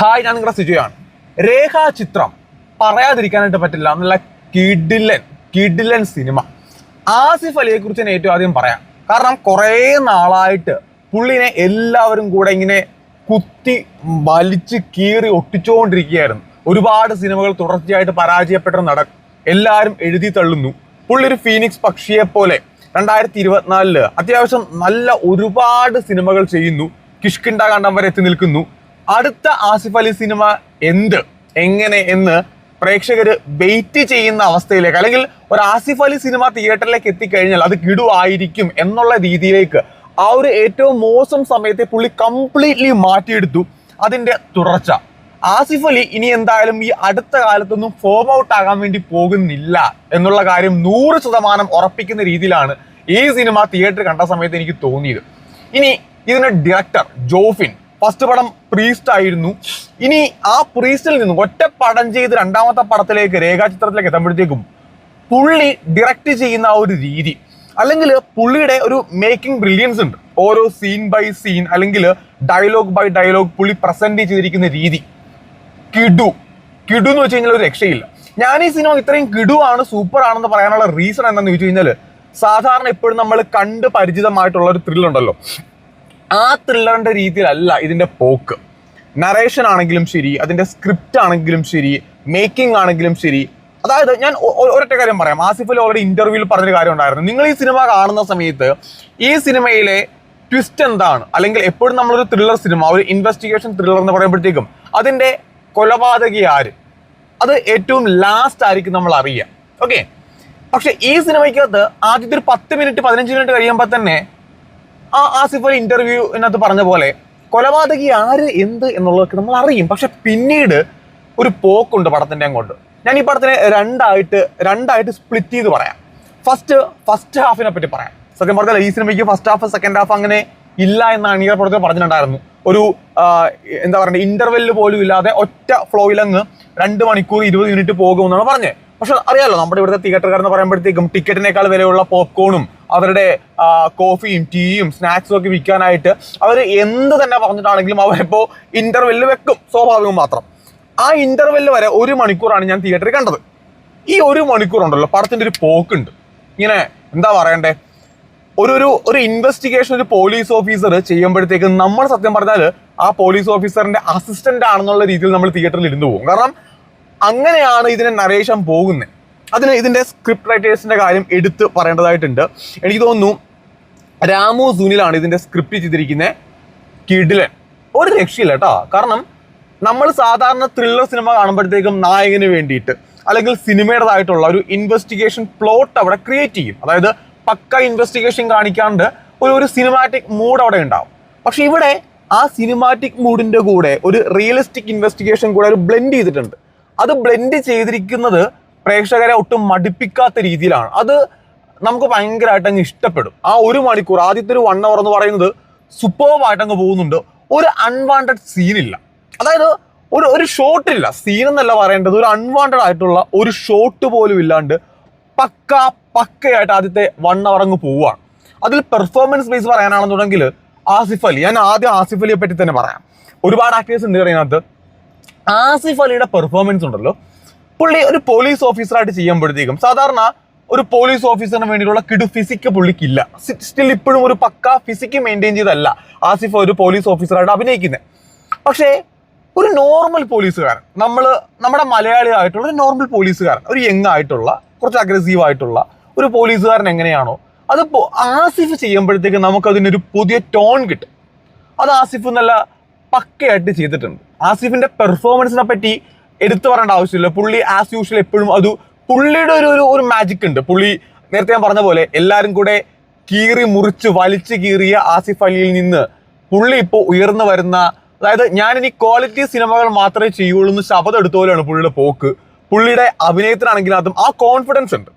Hi ഞാൻ നിങ്ങളുടെ സിജുയാണ്. രേഖാചിത്രം പറയാതിരിക്കാനായിട്ട് പറ്റില്ല. നല്ല കിഡിലൻ കിഡിലൻ സിനിമ. ആസിഫ് അലിയെ കുറിച്ച് ഞാൻ ഏറ്റവും ആദ്യം പറയാം. കാരണം കുറേ നാളായിട്ട് പുള്ളിനെ എല്ലാവരും കൂടെ ഇങ്ങനെ കുത്തി വലിച്ച് കീറി ഒട്ടിച്ചുകൊണ്ടിരിക്കുകയായിരുന്നു ഒരുപാട് സിനിമകൾ തുടർച്ചയായിട്ട് പരാജയപ്പെട്ട നടൻ എല്ലാവരും എഴുതി തള്ളുന്നു. പുള്ളി ഒരു ഫീനിക്സ് പക്ഷിയെ പോലെ രണ്ടായിരത്തി ഇരുപത്തിനാലിൽ അത്യാവശ്യം നല്ല ഒരുപാട് സിനിമകൾ ചെയ്യുന്നു. കിഷ്കിണ്ട കണ്ടം വരെ എത്തി നിൽക്കുന്നു. അടുത്ത ആസിഫ് അലി സിനിമ എന്ത്? എങ്ങനെ എന്ന് പ്രേക്ഷകർ വെയിറ്റ് ചെയ്യുന്ന അവസ്ഥയിലേക്ക് അല്ലെങ്കിൽ ഒരു ആസിഫ് അലി സിനിമ തിയേറ്ററിലേക്ക് എത്തിക്കഴിഞ്ഞാൽ അത് കിടുവായിരിക്കും എന്നുള്ള രീതിയിലേക്ക് ആ ഒരു ഏറ്റവും മോശം സമയത്തെ പുള്ളി കംപ്ലീറ്റ്ലി മാറ്റിയെടുത്തു. അതിന്റെ തുടർച്ച. ആസിഫ് അലി ഇനി എന്തായാലും ഈ അടുത്ത കാലത്തൊന്നും ഫോം ഔട്ട് ആകാൻ വേണ്ടി പോകുന്നില്ല എന്നുള്ള കാര്യം നൂറ് ശതമാനം ഉറപ്പിക്കുന്ന രീതിയിലാണ് ഈ സിനിമ തിയേറ്റർ കണ്ട സമയത്ത് എനിക്ക് തോന്നിയത്. ഇനി ഇതിന് ഡയറക്ടർ ജോഫിൻ. ഫസ്റ്റ് പടം പ്രീസ്റ്റ് ആയിരുന്നു. ഇനി ആ പ്രീസ്റ്റിൽ നിന്നും ഒറ്റ പടം ചെയ്ത് രണ്ടാമത്തെ പടത്തിലേക്ക് രേഖാചിത്രത്തിലേക്ക് എത്തുമ്പോഴത്തേക്കും പുള്ളി ഡയറക്റ്റ് ചെയ്യുന്ന ആ ഒരു രീതി. അല്ലെങ്കിൽ പുള്ളിയുടെ ഒരു മേക്കിംഗ് ബ്രില്യൻസ് ഉണ്ട്. ഓരോ സീൻ ബൈ സീൻ അല്ലെങ്കിൽ ഡയലോഗ് ബൈ ഡയലോഗ് പുള്ളി പ്രസന്റ് ചെയ്തിരിക്കുന്ന രീതി. കിടു. കിടു എന്ന് വെച്ച് കഴിഞ്ഞാൽ ഒരു രക്ഷയില്ല. ഞാൻ ഈ സിനിമ ഇത്രയും കിടു ആണ് സൂപ്പർ ആണെന്ന് പറയാനുള്ള റീസൺ എന്താണെന്ന് ചോദിച്ചു കഴിഞ്ഞാൽ സാധാരണ എപ്പോഴും നമ്മൾ കണ്ട് പരിചിതമായിട്ടുള്ള ഒരു ത്രില്ല് ഉണ്ടല്ലോ. ആ ത്രില്ലറിന്റെ രീതിയിലല്ല ഇതിന്റെ പോക്ക്. നറേഷൻ ആണെങ്കിലും ശരി അതിന്റെ സ്ക്രിപ്റ്റ് ആണെങ്കിലും ശരി മേക്കിംഗ് ആണെങ്കിലും ശരി. അതായത് ഞാൻ ഒരൊറ്റ കാര്യം പറയാം. ആസിഫ് അലി ഓൾറെഡി ഇന്റർവ്യൂവിൽ പറഞ്ഞൊരു കാര്യം ഉണ്ടായിരുന്നു നിങ്ങൾ ഈ സിനിമ കാണുന്ന സമയത്ത് ഈ സിനിമയിലെ ട്വിസ്റ്റ് എന്താണ്? അല്ലെങ്കിൽ എപ്പോഴും നമ്മളൊരു ത്രില്ലർ സിനിമ ഒരു ഇൻവെസ്റ്റിഗേഷൻ ത്രില്ലർ എന്ന് പറയുമ്പോഴത്തേക്കും അതിന്റെ കൊലപാതകി ആര്? അത് ഏറ്റവും ലാസ്റ്റ് ആയിരിക്കും നമ്മൾ അറിയുക. ഓക്കെ പക്ഷെ ഈ സിനിമയ്ക്കകത്ത് ആദ്യത്തെ ഒരു പത്ത് മിനിറ്റ് പതിനഞ്ച് മിനിറ്റ് കഴിയുമ്പോൾ തന്നെ ആ ആസിഫ് അലി ഇന്റർവ്യൂവിനകത്ത് പറഞ്ഞ പോലെ കൊലപാതകി ആര് എന്ത് എന്നുള്ളതൊക്കെ നമ്മൾ അറിയും. പക്ഷെ പിന്നീട് ഒരു പോക്കുണ്ട് പടത്തിന്റെ അങ്ങോട്ട്. ഞാൻ ഈ പടത്തിനെ രണ്ടായിട്ട് രണ്ടായിട്ട് സ്പ്ലിറ്റ് ചെയ്ത് പറയാം. ഫസ്റ്റ് ഫസ്റ്റ് ഹാഫിനെ പറ്റി പറയാം. സത്യം പറഞ്ഞാൽ ഈ സിനിമയ്ക്ക് ഫസ്റ്റ് ഹാഫ് സെക്കൻഡ് ഹാഫ് അങ്ങനെ ഇല്ല എന്നാണ് ഈ പടത്തിൽ പറഞ്ഞിട്ടുണ്ടായിരുന്നു ഒരു എന്താ പറയുക ഇന്റർവെല്ല് പോലും ഇല്ലാതെ ഒറ്റ ഫ്ലോയിലങ്ങ് രണ്ട് മണിക്കൂർ ഇരുപത് മിനിറ്റ് പോകുമെന്നാണ് പറഞ്ഞത്. പക്ഷെ അറിയാലോ നമ്മുടെ ഇവിടുത്തെ തിയേറ്റർ കാരെന്ന് പറയുമ്പോഴത്തേക്കും ടിക്കറ്റിനേക്കാൾ വിലയുള്ള പോപ്കോണും അവരുടെ കോഫിയും ടീയും സ്നാക്സും ഒക്കെ വിൽക്കാനായിട്ട് അവർ എന്ത് തന്നെ പറഞ്ഞിട്ടാണെങ്കിലും അവരിപ്പോൾ ഇന്റർവെല്ല് വെക്കും സ്വാഭാവികം മാത്രം. ആ ഇന്റർവെല്ല് വരെ ഒരു മണിക്കൂറാണ് ഞാൻ തിയേറ്ററിൽ കണ്ടത്. ഈ ഒരു മണിക്കൂർ ഉണ്ടല്ലോ പടത്തിന്റെ ഒരു പോക്കുണ്ട്. ഇങ്ങനെ എന്താ പറയണ്ടേ? ഒരു ഒരു ഒരു ഇൻവെസ്റ്റിഗേഷൻ ഒരു പോലീസ് ഓഫീസർ ചെയ്യുമ്പോഴത്തേക്ക് നമ്മൾ സത്യം പറഞ്ഞാൽ ആ പോലീസ് ഓഫീസറിന്റെ അസിസ്റ്റന്റ് ആണെന്നുള്ള രീതിയിൽ നമ്മൾ തിയേറ്ററിൽ ഇരുന്ന് പോകും. കാരണം അങ്ങനെയാണ് ഇതിനെ നരേഷൻ പോകുന്നത് അതിന് ഇതിന്റെ സ്ക്രിപ്റ്റ് റൈറ്റേഴ്സിന്റെ കാര്യം എടുത്ത് പറയേണ്ടതായിട്ടുണ്ട്. എനിക്ക് തോന്നുന്നു രാമു സുനിലാണ് ഇതിന്റെ സ്ക്രിപ്റ്റ് ചെയ്തിരിക്കുന്നത് കിഡിലൻ. ഒരു രക്ഷയില്ല കേട്ടോ. കാരണം നമ്മൾ സാധാരണ ത്രില്ലർ സിനിമ കാണുമ്പോഴത്തേക്കും നായകന് വേണ്ടിയിട്ട് അല്ലെങ്കിൽ സിനിമയുടേതായിട്ടുള്ള ഒരു ഇൻവെസ്റ്റിഗേഷൻ പ്ലോട്ട് അവിടെ ക്രിയേറ്റ് ചെയ്യും. അതായത് പക്ക ഇൻവെസ്റ്റിഗേഷൻ കാണിക്കാണ്ട് ഒരു ഒരു സിനിമാറ്റിക് മൂഡ് അവിടെ ഉണ്ടാവും. പക്ഷെ ഇവിടെ ആ സിനിമാറ്റിക് മൂഡിന്റെ കൂടെ ഒരു റിയലിസ്റ്റിക് ഇൻവെസ്റ്റിഗേഷൻ കൂടെ ഒരു ബ്ലെൻഡ് ചെയ്തിട്ടുണ്ട്. അത് ബ്ലെൻഡ് ചെയ്തിരിക്കുന്നത് പ്രേക്ഷകരെ ഒട്ടും മടുപ്പിക്കാത്ത രീതിയിലാണ്. അത് നമുക്ക് ഭയങ്കരമായിട്ട് അങ്ങ് ഇഷ്ടപ്പെടും. ആ ഒരു മണിക്കൂർ ആദ്യത്തെ ഒരു വൺ അവർ എന്ന് പറയുന്നത് സൂപ്പർവായിട്ട് അങ്ങ് പോകുന്നുണ്ട്. ഒരു അൺവാണ്ടഡ് സീനില്ല അതായത് ഒരു ഒരു ഷോട്ട് ഇല്ല. സീൻ എന്നല്ല പറയേണ്ടത്. ഒരു അൺവാണ്ടഡ് ആയിട്ടുള്ള ഒരു ഷോട്ട് പോലും ഇല്ലാണ്ട് പക്ക പക്കയായിട്ട് ആദ്യത്തെ വൺ അവർ അങ്ങ് പോവുകയാണ്. അതിൽ പെർഫോമൻസ് ബേസ് പറയാനാണെന്നുണ്ടെങ്കിൽ ആസിഫ് അലി. ഞാൻ ആദ്യം ആസിഫ് അലിയെ പറ്റി തന്നെ പറയാം. ഒരുപാട് ആക്ടേഴ്സ് ഉണ്ട് അതിനകത്ത് ആസിഫ് അലിയുടെ പെർഫോമൻസ് ഉണ്ടല്ലോ. പുള്ളി ഒരു പോലീസ് ഓഫീസറായിട്ട് ചെയ്യുമ്പോഴത്തേക്കും സാധാരണ ഒരു പോലീസ് ഓഫീസറിന് വേണ്ടിയിട്ടുള്ള കിടു ഫിസിക്ക് പുള്ളിക്കില്ല. സ്റ്റിൽ ഇപ്പോഴും ഒരു പക്ക ഫിസിക്ക് മെയിന്റെയിൻ ചെയ്തല്ല ആസിഫ് ഒരു പോലീസ് ഓഫീസറായിട്ട് അഭിനയിക്കുന്നത് പക്ഷേ ഒരു നോർമൽ പോലീസുകാരൻ നമ്മൾ നമ്മുടെ മലയാളി ആയിട്ടുള്ള ഒരു നോർമൽ പോലീസുകാരൻ ഒരു യങ് ആയിട്ടുള്ള കുറച്ച് അഗ്രസീവ് ആയിട്ടുള്ള ഒരു പോലീസുകാരൻ എങ്ങനെയാണോ അത് ആസിഫ് ചെയ്യുമ്പോഴത്തേക്ക് നമുക്കതിനൊരു പുതിയ ടോൺ കിട്ടും. അത് ആസിഫ് നല്ല പക്കയായിട്ട് ചെയ്തിട്ടുണ്ട്. ആസിഫിന്റെ പെർഫോമൻസിനെ പറ്റി എടുത്തു പറയേണ്ട ആവശ്യമില്ല. പുള്ളി ആസ് യൂഷ്വൽ എപ്പോഴും അത് പുള്ളിയുടെ ഒരു ഒരു മാജിക് ഉണ്ട്. പുള്ളി നേരത്തെ ഞാൻ പറഞ്ഞ പോലെ എല്ലാവരും കൂടെ കീറി മുറിച്ച് വലിച്ചു കീറിയ ആസിഫ് അലിയിൽ നിന്ന് പുള്ളി ഇപ്പോൾ ഉയർന്നു വരുന്ന അതായത് ഞാൻ ഇനി ക്വാളിറ്റി സിനിമകൾ മാത്രമേ ചെയ്യുള്ളൂ എന്ന് ശബ്ദം എടുത്ത പോലെയാണ് പുള്ളിയുടെ പോക്ക്. പുള്ളിയുടെ അഭിനയത്തിനാണെങ്കിൽ അതും ആ കോൺഫിഡൻസ് ഉണ്ട്.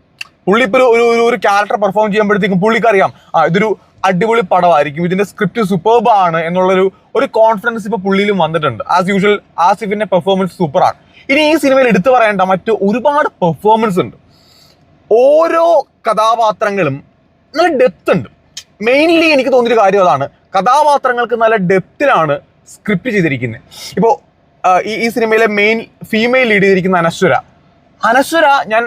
പുള്ളി ഇപ്പോൾ ഒരു ഒരു ഒരു ക്യാരക്ടർ പെർഫോം ചെയ്യുമ്പോഴത്തേക്കും പുള്ളിക്കറിയാം ആ ഇതൊരു അടിപൊളി പടമായിരിക്കും ഇതിന്റെ സ്ക്രിപ്റ്റ് സൂപ്പർബ് ആണ് എന്നുള്ളൊരു ഒരു കോൺഫിഡൻസ് ഇപ്പൊ പുള്ളിയിലും വന്നിട്ടുണ്ട്. ആസ് യൂഷ്വൽ ആസിഫിന്റെ പെർഫോമൻസ് സൂപ്പറാണ് ഇനി ഈ സിനിമയിൽ എടുത്തു പറയേണ്ട മറ്റു ഒരുപാട് പെർഫോമൻസ് ഉണ്ട്. ഓരോ കഥാപാത്രങ്ങളും നല്ല ഡെപ്ത് ഉണ്ട്. മെയിൻലി എനിക്ക് തോന്നിയൊരു കാര്യം അതാണ്. കഥാപാത്രങ്ങൾക്ക് നല്ല ഡെപ്തിലാണ് സ്ക്രിപ്റ്റ് ചെയ്തിരിക്കുന്നത് ഇപ്പോൾ ഈ ഈ സിനിമയിലെ മെയിൻ ഫീമെയിൽ ലീഡ് ചെയ്തിരിക്കുന്ന അനശ്വര. അനശ്വര ഞാൻ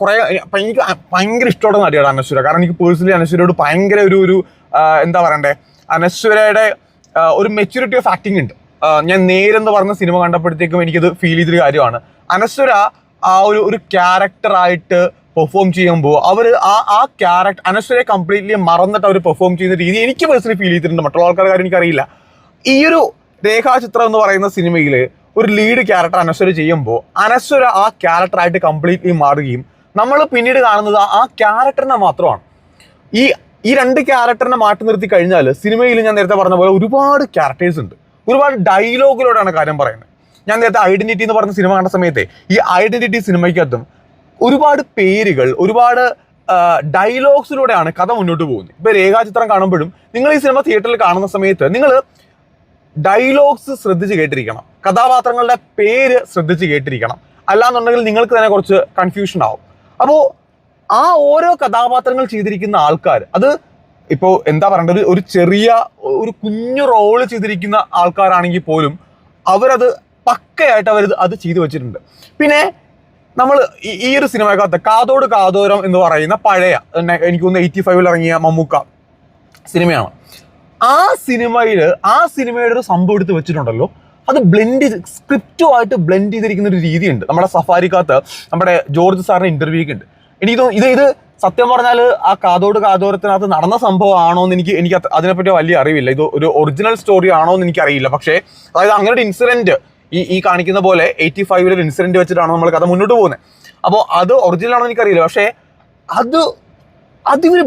കുറേ എനിക്ക് ഭയങ്കര ഇഷ്ടമുള്ള നടിയാണ് അനശ്വര. കാരണം എനിക്ക് പേഴ്സണലി അനശ്വരയോട് ഭയങ്കര ഒരു ഒരു എന്താ പറയണ്ടേ? അനശ്വരയുടെ ഒരു മെച്യൂരിറ്റി ഓഫ് ആക്ടിങ് ഉണ്ട്. ഞാൻ നേരെന്ന് പറഞ്ഞ സിനിമ കണ്ടപ്പോഴത്തേക്കും എനിക്കത് ഫീൽ ചെയ്തൊരു കാര്യമാണ്. അനശ്വര ആ ഒരു ഒരു ക്യാരക്ടറായിട്ട് പെർഫോം ചെയ്യുമ്പോൾ അവർ ആ ആ ക്യാരക്ടർ അനശ്വരയെ കംപ്ലീറ്റ്ലി മറന്നിട്ട് അവർ പെർഫോം ചെയ്യുന്ന രീതി എനിക്ക് പേഴ്സണലി ഫീൽ ചെയ്തിട്ടുണ്ട്. മറ്റുള്ള ആൾക്കാരുടെ കാര്യം എനിക്കറിയില്ല. ഈ ഒരു രേഖാചിത്രം എന്ന് പറയുന്ന സിനിമയിൽ ഒരു ലീഡ് ക്യാരക്ടർ അനശ്വര ചെയ്യുമ്പോൾ അനശ്വര ആ ക്യാരക്ടറായിട്ട് കംപ്ലീറ്റ്ലി മാറുകയും നമ്മൾ പിന്നീട് കാണുന്നത് ആ ക്യാരക്ടറിനെ മാത്രമാണ്. ഈ ഈ രണ്ട് ക്യാരക്ടറിനെ മാറ്റി നിർത്തി കഴിഞ്ഞാൽ സിനിമയിൽ ഞാൻ നേരത്തെ പറഞ്ഞ പോലെ ഒരുപാട് ക്യാരക്ടേഴ്സ് ഉണ്ട്. ഒരുപാട് ഡയലോഗിലൂടെയാണ് കാര്യം പറയുന്നത്. ഞാൻ നേരത്തെ ഐഡന്റിറ്റി എന്ന് പറഞ്ഞ സിനിമ കണ്ട സമയത്തെ ഈ ഐഡന്റിറ്റി സിനിമയ്ക്കകത്തും ഒരുപാട് പേരുകൾ ഒരുപാട് ഡയലോഗ്സിലൂടെയാണ് കഥ മുന്നോട്ട് പോകുന്നത്. ഇപ്പൊ രേഖാചിത്രം കാണുമ്പോഴും നിങ്ങൾ ഈ സിനിമ തിയേറ്ററിൽ കാണുന്ന സമയത്ത് നിങ്ങൾ ഡയലോഗ്സ് ശ്രദ്ധിച്ച് കേട്ടിരിക്കണം. കഥാപാത്രങ്ങളുടെ പേര് ശ്രദ്ധിച്ച് കേട്ടിരിക്കണം. അല്ലാന്നുണ്ടെങ്കിൽ നിങ്ങൾക്ക് തന്നെ കുറച്ച് കൺഫ്യൂഷൻ ആവും. അപ്പോൾ ആ ഓരോ കഥാപാത്രങ്ങൾ ചെയ്തിരിക്കുന്ന ആൾക്കാർ അത് ഇപ്പോൾ എന്താ പറയേണ്ടത്? ഒരു ചെറിയ ഒരു കുഞ്ഞു റോൾ ചെയ്തിരിക്കുന്ന ആൾക്കാരാണെങ്കിൽ പോലും അവരത് പക്കയായിട്ട് അവർ അത് ചെയ്തു വെച്ചിട്ടുണ്ട്. പിന്നെ നമ്മൾ ഈ ഒരു സിനിമക്കകത്ത് കാതോട് കാതോരം എന്ന് പറയുന്ന പഴയ എനിക്ക് തോന്നുന്നു എയ്റ്റി ഫൈവിൽ ഇറങ്ങിയ മമ്മൂക്ക സിനിമയാണ്. ആ സിനിമയിൽ ആ സിനിമയുടെ ഒരു സംഭവം എടുത്ത് വെച്ചിട്ടുണ്ടല്ലോ. അത് ബ്ലെൻഡ് സ്ക്രിപ്റ്റുമായിട്ട് ബ്ലെൻഡ് ചെയ്തിരിക്കുന്ന ഒരു രീതിയുണ്ട്. നമ്മുടെ സഫാരിക്കകത്ത് നമ്മുടെ ജോർജ് സാറിന്റെ ഇന്റർവ്യൂ ഉണ്ട്. എനിക്ക് തോന്നുന്നു ഇത് ഇത് സത്യം പറഞ്ഞാൽ ആ കാതോട് കാതോരത്തിനകത്ത് നടന്ന സംഭവമാണോ എന്ന് എനിക്ക് എനിക്ക് അതിനെപ്പറ്റി വലിയ അറിവില്ല. ഇത് ഒരു ഒറിജിനൽ സ്റ്റോറി ആണോ എന്ന് എനിക്കറിയില്ല പക്ഷേ അതായത് അങ്ങനെ ഒരു ഇൻസിഡന്റ് ഈ ഈ കാണിക്കുന്ന പോലെ എയ്റ്റി ഫൈവിലെ ഒരു ഇൻസിഡന്റ് വെച്ചിട്ടാണ് നമ്മൾ കഥ മുന്നോട്ട് പോകുന്നത്. അപ്പോൾ അത് ഒറിജിനൽ ആണോ എനിക്കറിയില്ല. പക്ഷേ അത് അതിവർ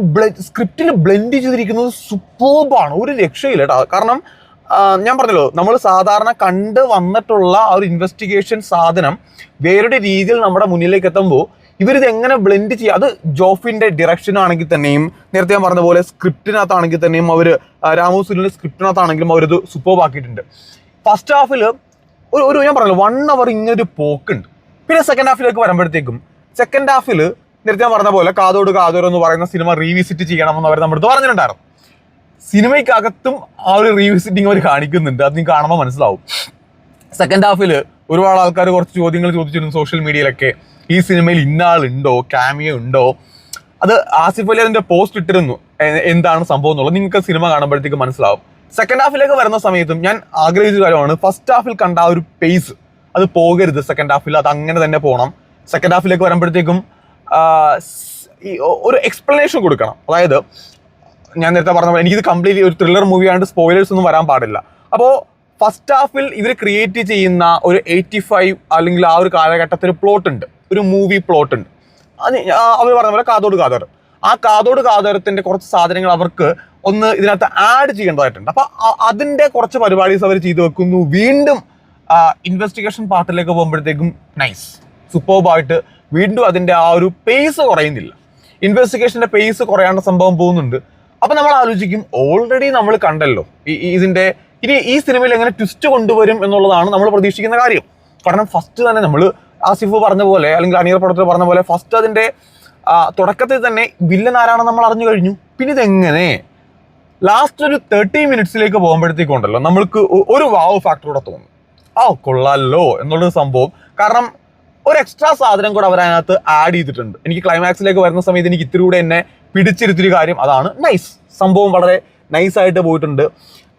സ്ക്രിപ്റ്റിൽ ബ്ലെൻഡ് ചെയ്തിരിക്കുന്നത് സൂപ്പർബാണ് ഒരു രക്ഷയില്ല കേട്ടോ. കാരണം ഞാൻ പറഞ്ഞല്ലോ നമ്മൾ സാധാരണ കണ്ട് വന്നിട്ടുള്ള ആ ഒരു ഇൻവെസ്റ്റിഗേഷൻ സാധനം വേറൊരു രീതിയിൽ നമ്മുടെ മുന്നിലേക്ക് എത്തുമ്പോൾ ഇവരിത് എങ്ങനെ ബ്ലെൻഡ് ചെയ്യുക അത് ജോഫിന്റെ ഡിറക്ഷൻ ആണെങ്കിൽ തന്നെയും നേരത്തെ ഞാൻ പറഞ്ഞ പോലെ സ്ക്രിപ്റ്റിനകത്താണെങ്കിൽ തന്നെയും അവർ രാമു സുനിലിന്റെ സ്ക്രിപ്റ്റിനകത്താണെങ്കിലും അവരത് സൂപ്പർ ആക്കിയിട്ടുണ്ട്. ഫസ്റ്റ് ഹാഫിൽ ഒരു ഒരു ഞാൻ പറഞ്ഞു വൺ അവർ ഇങ്ങനെ ഒരു പോക്കുണ്ട് പിന്നെ സെക്കൻഡ് ഹാഫിലേക്ക് വരുമ്പോഴത്തേക്കും സെക്കൻഡ് ഹാഫിൽ നേരത്തെ ഞാൻ പറഞ്ഞ പോലെ കാതോട് കാതോരം എന്ന് പറയുന്ന സിനിമ റീവിസിറ്റ് ചെയ്യണമെന്ന് അവർ നമ്മുടെ അടുത്ത് പറഞ്ഞിട്ടുണ്ടായിരുന്നു. സിനിമയ്ക്കകത്തും ആ ഒരു റീവിസിറ്റിങ് അവർ കാണിക്കുന്നുണ്ട്. അത് നിങ്ങൾക്ക് കാണുമ്പോൾ മനസ്സിലാവും. സെക്കൻഡ് ഹാഫിൽ ഒരുപാട് ആൾക്കാർ കുറച്ച് ചോദ്യങ്ങൾ ചോദിച്ചിരുന്നു സോഷ്യൽ മീഡിയയിലൊക്കെ ഈ സിനിമയിൽ ഇന്ന ആളുണ്ടോ ക്യാമിയോ ഉണ്ടോ? അത് ആസിഫ് അലി അതിന്റെ പോസ്റ്റ് ഇട്ടിരുന്നു. എന്താണ് സംഭവം എന്നുള്ളത് നിങ്ങൾക്ക് സിനിമ കാണുമ്പോഴത്തേക്ക് മനസ്സിലാവും. സെക്കൻഡ് ഹാഫിലേക്ക് വരുന്ന സമയത്തും ഞാൻ ആഗ്രഹിച്ച കാര്യമാണ് ഫസ്റ്റ് ഹാഫിൽ കണ്ട ആ ഒരു പേസ് അത് പോകരുത് സെക്കൻഡ് ഹാഫിൽ അത് അങ്ങനെ തന്നെ പോകണം സെക്കൻഡ് ഹാഫിലേക്ക് വരുമ്പോഴത്തേക്കും ഒരു എക്സ്പ്ലനേഷൻ കൊടുക്കണം. അതായത് ഞാൻ നേരത്തെ പറഞ്ഞ പോലെ എനിക്കിത് കംപ്ലീറ്റ്ലി ഒരു ത്രില്ലർ മൂവി ആയതുകൊണ്ട് സ്പോയിലേഴ്സ് ഒന്നും വരാൻ പാടില്ല. അപ്പോൾ ഫസ്റ്റ് ഹാഫിൽ ഇവർ ക്രിയേറ്റ് ചെയ്യുന്ന ഒരു എയ്റ്റി ഫൈവ് അല്ലെങ്കിൽ ആ ഒരു കാലഘട്ടത്തിൽ പ്ലോട്ട് ഉണ്ട്. ഒരു മൂവി പ്ലോട്ട് ഉണ്ട്. അത് അവർ പറഞ്ഞ പോലെ കാതോട് കാതോരം ആ കാതോട് കാതോരത്തിന്റെ കുറച്ച് സാധനങ്ങൾ അവർക്ക് ഒന്ന് ഇതിനകത്ത് ആഡ് ചെയ്യേണ്ടതായിട്ടുണ്ട്. അപ്പൊ അതിന്റെ കുറച്ച് പരിപാടീസ് അവർ ചെയ്തു വെക്കുന്നു. വീണ്ടും ഇൻവെസ്റ്റിഗേഷൻ പാർട്ടിലേക്ക് പോകുമ്പോഴത്തേക്കും നൈസ് സൂപ്പർബായിട്ട് വീണ്ടും അതിന്റെ ആ ഒരു പേസ് കുറയുന്നില്ല. ഇൻവെസ്റ്റിഗേഷന്റെ പേസ് കുറയാണ്ട സംഭവം പോകുന്നുണ്ട്. അപ്പൊ നമ്മൾ ആലോചിക്കും ഓൾറെഡി നമ്മൾ കണ്ടല്ലോ ഈ- ഇതിന്റെ ഇനി ഈ സിനിമയിൽ എങ്ങനെ ട്വിസ്റ്റ് കൊണ്ടുവരും എന്നുള്ളതാണ് നമ്മൾ പ്രതീക്ഷിക്കുന്ന കാര്യം. കാരണം ഫസ്റ്റ് തന്നെ നമ്മൾ ആസിഫ് പറഞ്ഞ പോലെ അല്ലെങ്കിൽ അനീർ പടത്തിൽ പറഞ്ഞ പോലെ ഫസ്റ്റ് അതിന്റെ തുടക്കത്തിൽ തന്നെ വില്ലൻ ആരാണെന്ന് നമ്മൾ അറിഞ്ഞു കഴിഞ്ഞു. പിന്നെ ഇതെങ്ങനെ? ലാസ്റ്റ് ഒരു തേർട്ടി മിനിറ്റ്സിലേക്ക് പോകുമ്പോഴത്തേക്കുണ്ടല്ലോ നമ്മൾക്ക് ഒരു വാവ് ഫാക്ടർ കൂടെ തോന്നും. ആ കൊള്ളാലോ എന്നുള്ളൊരു സംഭവം. കാരണം ഒരു എക്സ്ട്രാ സാധനം കൂടെ അവർ അതിനകത്ത് ആഡ് ചെയ്തിട്ടുണ്ട്. എനിക്ക് ക്ലൈമാക്സിലേക്ക് വരുന്ന സമയത്ത് എനിക്ക് ഇത്തിരി കൂടെ എന്നെ പിടിച്ചിരുത്തിയൊരു കാര്യം അതാണ്. നൈസ് സംഭവം വളരെ നൈസായിട്ട് പോയിട്ടുണ്ട്.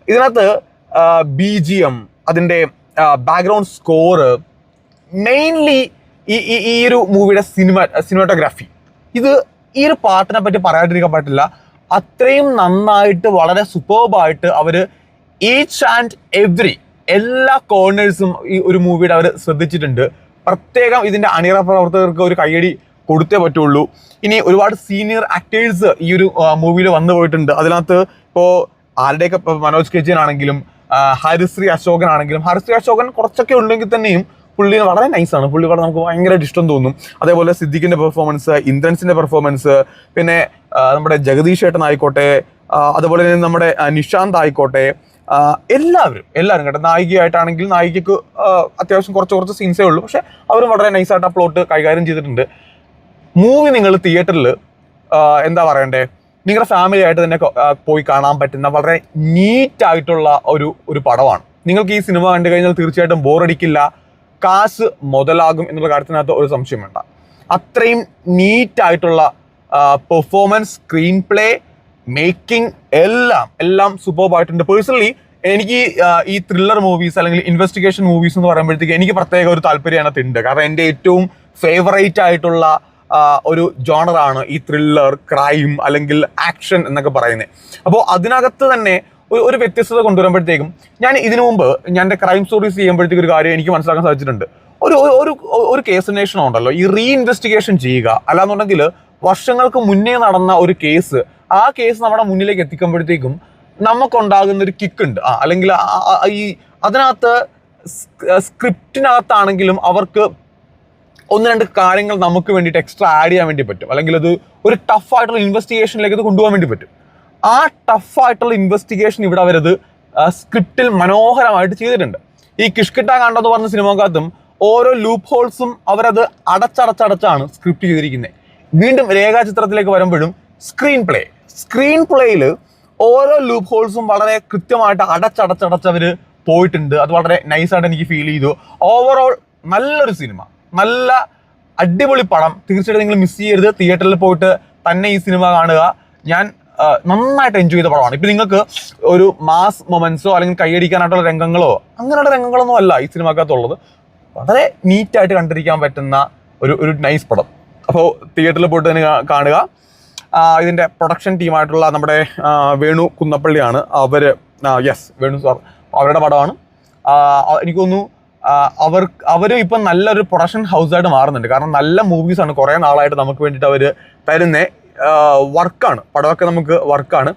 ഇതിനകത്ത് ബി ജി എം അതിന്റെ ബാക്ക്ഗ്രൗണ്ട് സ്കോറ് മെയിൻലി ഈ ഈ- ഒരു മൂവിയുടെ സിനിമ സിനിമാറ്റോഗ്രാഫി ഇത് ഈ ഒരു പാട്ടിനെ പറ്റി പറയാതിരിക്കാൻ പറ്റില്ല. അത്രയും നന്നായിട്ട് വളരെ സൂപ്പർബായിട്ട് അവർ ഈച്ച് ആൻഡ് എവറി എല്ലാ കോർണേഴ്സും ഈ ഒരു മൂവിയുടെ അവർ ശ്രദ്ധിച്ചിട്ടുണ്ട്. പ്രത്യേകം ഇതിന്റെ അണിയറ പ്രവർത്തകർക്ക് ഒരു കയ്യടി കൊടുത്തേ പറ്റുള്ളൂ. ഇനി ഒരുപാട് സീനിയർ ആക്ടേഴ്സ് ഈ ഒരു മൂവിയിൽ വന്നു പോയിട്ടുണ്ട്. അതിനകത്ത് ഇപ്പോൾ ആരുടെയൊക്കെ മനോജ് കെജിൻ ആണെങ്കിലും ഹരിശ്രീ അശോകൻ ആണെങ്കിലും ഹരിശ്രീ അശോകൻ കുറച്ചൊക്കെ ഉണ്ടെങ്കിൽ തന്നെയും പുള്ളി വളരെ നൈസാണ് വളരെ നമുക്ക് ഭയങ്കരമായിട്ട് ഇഷ്ടം തോന്നും. അതേപോലെ സിദ്ദിഖിന്റെ പെർഫോമൻസ് ഇന്ദ്രൻസിന്റെ പെർഫോമൻസ് പിന്നെ നമ്മുടെ ജഗദീഷ് ഏട്ടൻ ആയിക്കോട്ടെ അതുപോലെ തന്നെ നമ്മുടെ നിഷാന്ത് ആയിക്കോട്ടെ എല്ലാവരും എല്ലാവരും കേട്ടോ. നായികയായിട്ടാണെങ്കിൽ നായികക്ക് ആ, അത്യാവശ്യം കുറച്ച് കുറച്ച് സീൻസേ ഉള്ളൂ പക്ഷെ അവരും വളരെ നൈസായിട്ട് ആ പ്ലോട്ട് കൈകാര്യം ചെയ്തിട്ടുണ്ട്. മൂവി നിങ്ങൾ തിയേറ്ററിൽ എന്താ പറയണ്ടേ? നിങ്ങളുടെ ഫാമിലി ആയിട്ട് തന്നെ പോയി കാണാൻ പറ്റുന്ന വളരെ നീറ്റ് ആയിട്ടുള്ള ഒരു ഒരു പടമാണ്. നിങ്ങൾക്ക് ഈ സിനിമ കണ്ടു കഴിഞ്ഞാൽ തീർച്ചയായിട്ടും ബോറടിക്കില്ല കാശ് മുതലാകും എന്നുള്ള കാര്യത്തിനകത്ത് ഒരു സംശയം വേണ്ട. അത്രയും നീറ്റ് ആയിട്ടുള്ള പെർഫോമൻസ് സ്ക്രീൻ പ്ലേ മേക്കിംഗ് എല്ലാം എല്ലാം സൂപ്പർബ് ആയിട്ടുണ്ട്. പേഴ്സണലി എനിക്ക് ഈ ത്രില്ലർ മൂവീസ് അല്ലെങ്കിൽ ഇൻവെസ്റ്റിഗേഷൻ മൂവീസ് എന്ന് പറയുമ്പോഴത്തേക്ക് എനിക്ക് പ്രത്യേക ഒരു താല്പര്യം അതിനകത്ത് ഉണ്ട് കാരണം എന്റെ ഏറ്റവും ഫേവറേറ്റ് ആയിട്ടുള്ള ഒരു ജോണറാണ് ഈ ത്രില്ലർ ക്രൈം അല്ലെങ്കിൽ ആക്ഷൻ എന്നൊക്കെ പറയുന്നത് അപ്പോൾ അതിനകത്ത് തന്നെ ഒരു ഒരു വ്യത്യസ്തത കൊണ്ടുവരുമ്പോഴത്തേക്കും ഞാൻ ഇതിനു മുമ്പ് ഞാൻ എന്റെ ക്രൈം സ്റ്റോറീസ് ചെയ്യുമ്പോഴത്തേക്ക് ഒരു കാര്യം എനിക്ക് മനസ്സിലാക്കാൻ സാധിച്ചിട്ടുണ്ട്. ഒരു ഒരു- ഒരു കേസ് അന്വേഷണം ഉണ്ടല്ലോ. ഈ റീ ഇൻവെസ്റ്റിഗേഷൻ ചെയ്യുക. അല്ലാന്നുണ്ടെങ്കിൽ വർഷങ്ങൾക്ക് മുന്നേ നടന്ന ഒരു കേസ് ആ കേസ് നമ്മുടെ മുന്നിലേക്ക് എത്തിക്കുമ്പോഴത്തേക്കും നമുക്കുണ്ടാകുന്ന ഒരു കിക്ക് ഉണ്ട്. അല്ലെങ്കിൽ ഈ അതിനകത്ത് സ്ക്രിപ്റ്റിനകത്താണെങ്കിലും അവർക്ക് ഒന്ന് രണ്ട് കാര്യങ്ങൾ നമുക്ക് വേണ്ടിയിട്ട് എക്സ്ട്രാ ആഡ് ചെയ്യാൻ വേണ്ടി പറ്റും. അല്ലെങ്കിൽ അത് ഒരു ടഫ് ആയിട്ടുള്ള ഇൻവെസ്റ്റിഗേഷനിലേക്ക് ഇത് കൊണ്ടുപോകാൻ വേണ്ടി പറ്റും. ആ ടഫ് ആയിട്ടുള്ള ഇൻവെസ്റ്റിഗേഷൻ ഇവിടെ അവരത് സ്ക്രിപ്റ്റിൽ മനോഹരമായിട്ട് ചെയ്തിട്ടുണ്ട്. ഈ കിഷ്കിട്ട കാണ്ടെന്ന് പറഞ്ഞ സിനിമക്കകത്തും ഓരോ ലൂപ്പ് ഹോൾസും അവരത് അടച്ചടച്ചടച്ചാണ് സ്ക്രിപ്റ്റ് ചെയ്തിരിക്കുന്നത് വീണ്ടും രേഖാചിത്രത്തിലേക്ക് വരുമ്പോഴും സ്ക്രീൻ പ്ലേ സ്ക്രീൻ പ്ലേയിൽ ഓരോ ലൂപ്പ് ഹോൾസും വളരെ കൃത്യമായിട്ട് അടച്ചടച്ചടച്ചവർ പോയിട്ടുണ്ട്. അത് വളരെ നൈസായിട്ട് എനിക്ക് ഫീൽ ചെയ്തു. ഓവറോൾ നല്ലൊരു സിനിമ. നല്ല അടിപൊളി പടം. തീർച്ചയായിട്ടും നിങ്ങൾ മിസ് ചെയ്യരുത്. തിയേറ്ററിൽ പോയിട്ട് തന്നെ ഈ സിനിമ കാണുക. ഞാൻ നന്നായിട്ട് എൻജോയ് ചെയ്ത പടമാണ്. ഇപ്പൊ നിങ്ങൾക്ക് ഒരു മാസ് മൊമെന്റ്സോ അല്ലെങ്കിൽ കൈയടിക്കാനായിട്ടുള്ള രംഗങ്ങളോ അങ്ങനെയുള്ള രംഗങ്ങളൊന്നും അല്ല ഈ സിനിമക്കകത്തുള്ളത് വളരെ നീറ്റായിട്ട് കണ്ടിരിക്കാൻ പറ്റുന്ന ഒരു ഒരു നൈസ് പടം. അപ്പോൾ തിയേറ്ററിൽ പോയിട്ട് തന്നെ കാണുക. ഇതിന്റെ പ്രൊഡക്ഷൻ ടീമായിട്ടുള്ള നമ്മുടെ വേണു കുന്നപ്പള്ളിയാണ്. അവർ യെസ് വേണു സാർ. അവരുടെ പടമാണ്. എനിക്ക് തോന്നുന്നു അവർ അവർ ഇപ്പം നല്ലൊരു പ്രൊഡക്ഷൻ ഹൗസായിട്ട് മാറുന്നുണ്ട്. കാരണം നല്ല മൂവീസാണ് കുറേ നാളായിട്ട് നമുക്ക് വേണ്ടിയിട്ട് അവർ തരുന്ന വർക്കാണ് പടമൊക്കെ നമുക്ക് വർക്കാണ്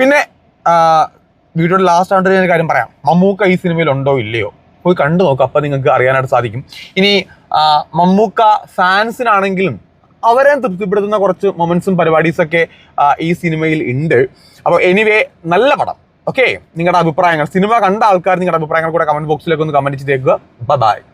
പിന്നെ വീഡിയോയുടെ ലാസ്റ്റ് ആയിട്ട് ഞാൻ കാര്യം പറയാം. മമ്മൂക്ക ഈ സിനിമയിൽ ഉണ്ടോ ഇല്ലയോ? പോയി കണ്ടു നോക്കുക അപ്പം നിങ്ങൾക്ക് അറിയാനായിട്ട് സാധിക്കും. ഇനി മമ്മൂക്ക ഫാൻസിനാണെങ്കിലും അവരെ തൃപ്തിപ്പെടുത്തുന്ന കുറച്ച് മൊമെന്റ്സും പരിപാടീസൊക്കെ ഈ സിനിമയിൽ ഉണ്ട്. അപ്പോൾ എനിവേ നല്ല പടം. ഓക്കെ നിങ്ങളുടെ അഭിപ്രായങ്ങൾ സിനിമ കണ്ട ആൾക്കാർ നിങ്ങളുടെ അഭിപ്രായങ്ങൾ കൂടെ കമന്റ് ബോക്സിലേക്ക് ഒന്ന് കമന്റ് ചെയ്തേക്കുക. ബൈ